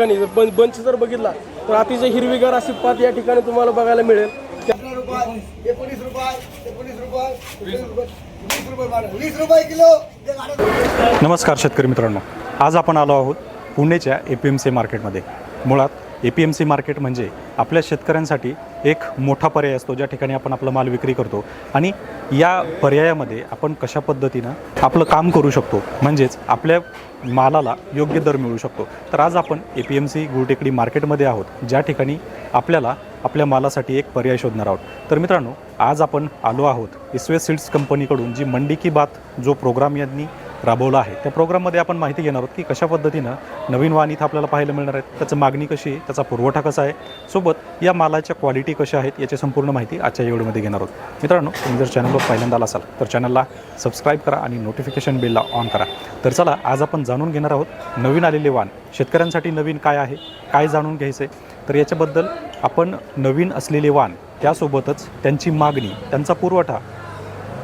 ठिकाणी. जर बंच जर बघितला तर अतिशय हिरवीगार अशी पात या ठिकाणी तुम्हाला बघायला मिळेल. नमस्कार शेतकरी मित्रांनो. आज आपण आलो आहोत पुणेच्या ए पी एम सी मार्केटमध्ये मुळात A P M C market म्हणजे आपल्या शेतकऱ्यांसाठी एक मोठा पर्याय असतो ज्या ठिकाणी आपण आपला माल विक्री करतो. आणि या पर्यायामध्ये आपण कशा पद्धतीनं आपलं काम करू शकतो? म्हणजेच आपल्या मालाला योग्य दर मिळू शकतो. तर आज आपण A P M C Gultekdi मार्केटमध्ये आहोत ज्या ठिकाणी आपल्याला आपल्या मालासाठी एक पर्याय शोधणार आहोत. तर मित्रांनो आज आपण आलो आहोत इस्वे सीड्स कंपनीकडून जी मंडी की बात जो प्रोग्राम यांनी राबवला आहे. त्या प्रोग्राममध्ये आपण माहिती घेणार आहोत की कशा पद्धतीनं नवीन वाहन इथं आपल्याला पाहायला मिळणार आहेत. त्याचं मागणी कशी आहे? त्याचा पुरवठा कसा आहे? सोबत या मालाच्या क्वालिटी कशा आहेत याची संपूर्ण माहिती आजच्या व्हिडिओमध्ये घेणार आहोत. मित्रांनो तुम्ही जर चॅनलवर पहिल्यांदा आला असाल तर चॅनलला सबस्क्राईब करा आणि नोटिफिकेशन बिलला ऑन करा. तर चला आज आपण जाणून घेणार आहोत नवीन आलेले वाहन. शेतकऱ्यांसाठी नवीन काय आहे? काय जाणून घ्यायचं आहे तर याच्याबद्दल आपण नवीन असलेले वाहन त्यासोबतच त्यांची मागणी त्यांचा पुरवठा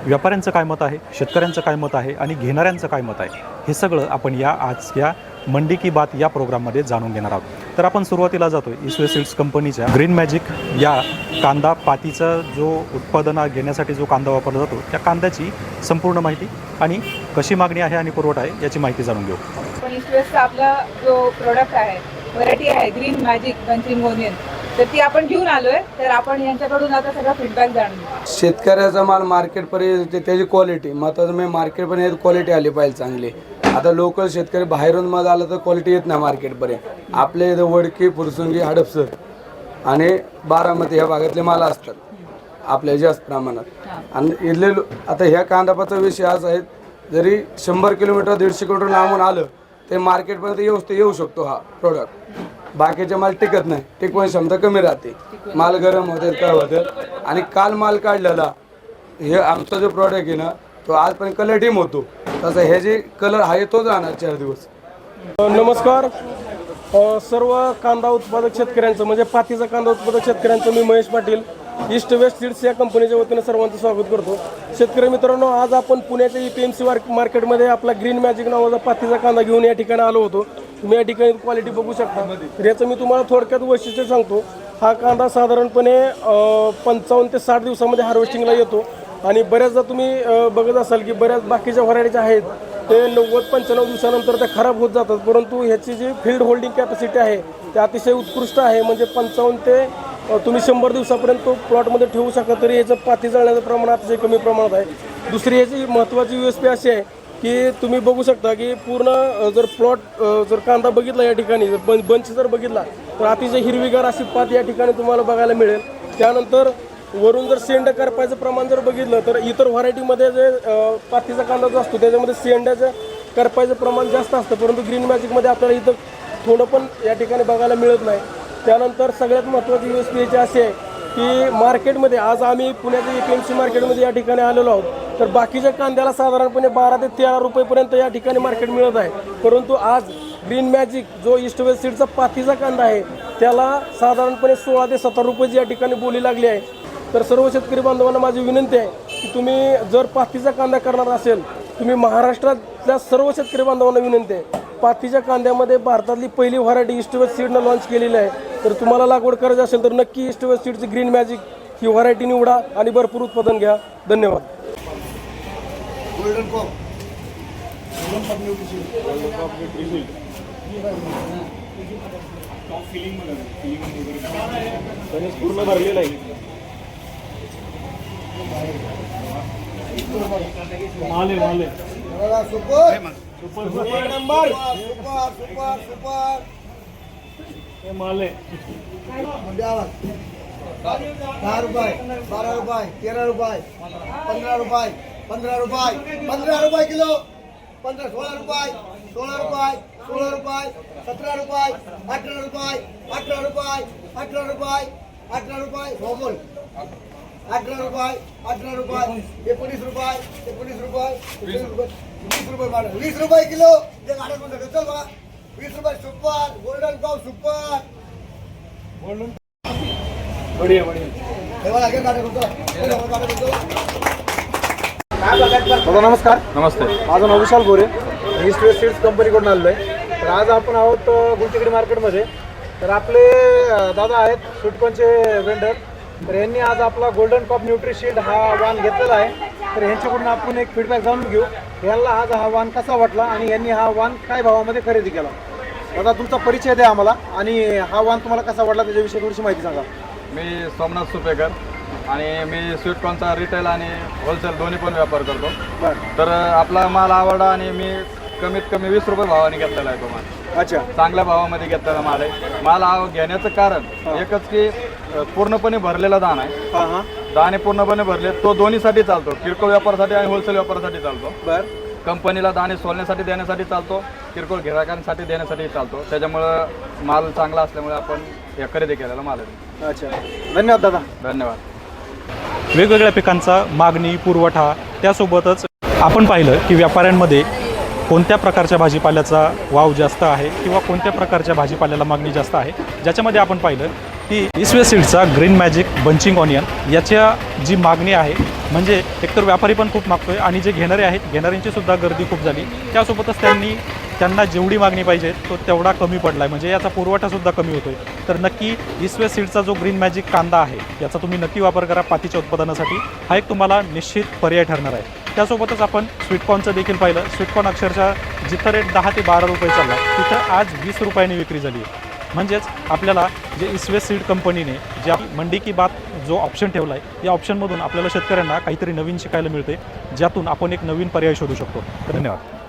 व्यापाऱ्यांचं काय मत आहे शेतकऱ्यांचं काय मत आहे आणि घेणाऱ्यांचं काय मत आहे हे सगळं आपण या आज या मंडी की बात या प्रोग्राममध्ये जाणून घेणार आहोत. तर आपण सुरुवातीला जातो इसवे सीड्स कंपनीच्या ग्रीन मॅजिक या कांदा पातीचा जो उत्पादन घेण्यासाठी जो कांदा वापरला जातो त्या कांद्याची संपूर्ण माहिती आणि कशी मागणी आहे आणि पुरवठा आहे याची माहिती जाणून घेऊ. पण आपला जो प्रोडक्ट आहे व्हरायटी आहे ग्रीन मॅजिक बंचिंग ओनियन तर ती आपण घेऊन आलोय. तर आपण यांच्याकडून आता सगळा फीडबॅक जाणून शेतकऱ्याचा माल मार्केटपर्यंत येते त्याची क्वालिटी महत्वाचं म्हणजे मार्केटपर्यंत क्वालिटी आली पाहिजे चांगली. आता लोकल शेतकरी बाहेरून माल आला तर क्वालिटी येत नाही मार्केटपर्यंत आपल्या इथं वडकी फुरसुंगी हडपसर आणि बारामती ह्या भागातले माल असतात. आपल्या जास्त प्रमाणात. आणि इथले लो- आता ह्या कांदापाचा विषय असा आहे जरी शंभर किलोमीटर दीडशे किलोमीटर लांबून आलं ते मार्केटपर्यंत येऊ येऊ शकतो हा प्रोडक्ट बाकीचे माल टिकत नाही. टिकवण क्षमता कमी राहते. माल गरम होते काय होते? आणि काल माल काढलेला हे आमचा जो प्रॉडक्ट आहे ना तो आजपर्यंत कलर डीम होतो. तसं हे जे कलर आहे तोच राहणार चार दिवस. नमस्कार. सर्व कांदा उत्पादक शेतकऱ्यांचं म्हणजे पातीचा कांदा उत्पादक शेतकऱ्यांचं मी Mahesh Patil. East West seeds या कंपनीच्या वतीनं सर्वांचं स्वागत करतो. शेतकरी मित्रांनो आज आपण पुण्याच्या ई पी एम सी मार्केटमध्ये आपला ग्रीन मॅजिक नावाचा पातीचा कांदा घेऊन या ठिकाणी आलो होतो. तुम्ही या ठिकाणी क्वालिटी बघू शकता. याचं मी तुम्हाला थोडक्यात वैशिष्ट्य सांगतो. हा कांदा साधारणपणे पंचावन्न ते साठ दिवसामध्ये हार्वेस्टिंगला येतो. आणि बऱ्याचदा तुम्ही बघत असाल की बऱ्याच बाकीच्या व्हरायटीच्या आहेत ते नव्वद पंच्याण्णव दिवसानंतर त्या खराब होत जातात. परंतु ह्याची जी फील्ड होल्डिंग कॅपॅसिटी आहे ते अतिशय उत्कृष्ट आहे. म्हणजे पंचावन्न ते तुम्ही शंभर दिवसापर्यंत तो प्लॉटमध्ये ठेवू शकता तरी याचं पाती जळण्याचं प्रमाण अतिशय कमी प्रमाणात आहे. दुसरी याची महत्त्वाची यू एस पी अशी आहे की तुम्ही बघू शकता की पूर्ण जर प्लॉट जर कांदा बघितला या ठिकाणी जर बं बंच जर बघितला तर अतिशय हिरवीगार अशी पात या ठिकाणी तुम्हाला बघायला मिळेल. त्यानंतर वरून जर सेंड करपायचं प्रमाण जर बघितलं तर इतर व्हरायटीमध्ये जे पातीचा कांदा जो असतो त्याच्यामध्ये शेंड्याचं करपायचं प्रमाण जास्त असतं परंतु ग्रीन मॅजिकमध्ये आपल्याला इथं थोडं पण या ठिकाणी बघायला मिळत नाही. त्यानंतर सगळ्यात महत्त्वाची यू एस पी याची अशी आहे की मार्केटमध्ये आज आम्ही पुण्याच्या ए पी एम सी मार्केटमध्ये या ठिकाणी आलेलो आहोत. तर बाकीच्या कांद्याला साधारणपणे बारा ते तेरा रुपयेपर्यंत या ठिकाणी मार्केट मिळत आहे. परंतु आज ग्रीन मॅजिक जो ईस्ट वेस्ट सीडचा पातीचा कांदा आहे त्याला साधारणपणे सोळा ते सतरा रुपये या ठिकाणी बोली लागली आहे. तर सर्व शेतकरी बांधवांना माझी विनंती आहे की तुम्ही जर पातीचा कांदा करणार असेल तुम्ही महाराष्ट्रातल्या सर्व शेतकरी बांधवांना विनंती आहे. पातीच्या कांद्यामध्ये भारतातली पहिली व्हरायटी ईस्ट वेस्ट सीडनं लॉन्च केलेली आहे. तर तुम्हाला लागवड करायची असेल तर नक्की ईस्ट वेस्ट सीडची ग्रीन मॅजिक ही व्हरायटी निवडा आणि भरपूर उत्पादन घ्या. धन्यवाद. गोल्डन कॉप पूर्ण भरलेलं आहे. बघा, super super number super super super म्हणजे आवाज. दहा रुपये बारा रुपये तेरा रुपये पंधरा रुपये पंधरा रुपये पंधरा रुपये किलो पंधरा सोळा रुपये सोळा रुपये सोळा रुपये सतरा रुपये अठरा रुपये अठरा रुपये अठरा रुपये अठरा रुपये हो बोल अठरा रुपये अठरा रुपये एकोणीस रुपये एकोणीस रुपये एकोणीस रुपये वीस रुपये भाडं वीस रुपये वीस रुपये सुपर गोल्डन पाव सुपर बढिया बढिया. दादा नमस्कार. नमस्ते. माझं नाव Vishal Gore. East West Seeds कंपनीकडून आलेलो आहे तर आज आपण आहोत अ, गुलटेकडी मार्केटमध्ये. तर आपले दादा आहेत सुटकोनचे वेंडर तर यांनी आज आपला गोल्डन कॉप न्यूट्रिशील्ड हा वाण घेतलेला आहे. तर यांच्याकडून आपण एक फीडबॅक जाणून घेऊ. यांना आज हा वाण कसा वाटला आणि यांनी हा वाण काय भावामध्ये खरेदी केला? दादा तुमचा परिचय द्या आम्हाला आणि हा वाण तुम्हाला कसा वाटला त्याच्याविषयी थोडीशी माहिती सांगा. मी सोमनाथ सुपेकर आणि मी स्वीटकॉर्नचा रिटेल आणि होलसेल दोन्ही पण व्यापार करतो. तर आपला माल आवडला आणि मी कमीत कमी वीस रुपये भावाने घेतलेला आहे तो माल. अच्छा. चांगल्या भावामध्ये घेतलेला माल आहे. माल आव घेण्याचं कारण एकच की अ, पूर्णपणे भरलेला दाण आहे. हां हां. दाणे पूर्णपणे भरले तो दोन्हीसाठी चालतो. किरकोळ व्यापारासाठी आणि होलसेल व्यापारासाठी चालतो. बरं. कंपनीला दाणे सोलण्यासाठी देण्यासाठी चालतो किरकोळ गिरायकांसाठी देण्यासाठी चालतो. त्याच्यामुळं माल चांगला असल्यामुळे आपण हे खरेदी केलेला माल आहे. अच्छा. धन्यवाद दादा. धन्यवाद. वेगवेगळ्या पिकांचा मागणी पुरवठा त्यासोबतच आपण पाहिलं की व्यापाऱ्यांमध्ये कोणत्या प्रकारच्या भाजीपाल्याचा वाव जास्त आहे किंवा कोणत्या प्रकारच्या भाजीपाल्याला मागणी जास्त आहे? ज्याच्यामध्ये आपण पाहिलं की इसवे सीडचा ग्रीन मॅजिक बंचिंग ऑनियन याच्या जी मागणी आहे म्हणजे एकतर व्यापारी पण खूप मागतोय आणि जे घेणारे आहेत घेणाऱ्यांची सुद्धा गर्दी खूप झाली. त्यासोबतच त्यांनी त्यांना जेवढी मागणी पाहिजे तो तेवढा कमी पडला आहे म्हणजे याचा पुरवठासुद्धा कमी होतोय. तर नक्की इसवे सीडचा जो ग्रीन मॅजिक कांदा आहे याचा तुम्ही नक्की वापर करा पातीच्या उत्पादनासाठी. हा एक तुम्हाला निश्चित पर्याय ठरणार आहे. त्यासोबतच आपण स्वीटकॉर्नचं देखील पाहिलं. स्वीटकॉर्न अक्षरशः जिथं रेट दहा ते बारा रुपये चालला तिथं आज वीस रुपयांनी विक्री झाली आहे. म्हणजेच आपल्याला जे इसवे सीड कंपनीने जे मंडी की बात जो ऑप्शन ठेवला आहे या ऑप्शनमधून आपल्याला शेतकऱ्यांना काहीतरी नवीन शिकायला मिळते ज्यातून आपण एक नवीन पर्याय शोधू शकतो. धन्यवाद.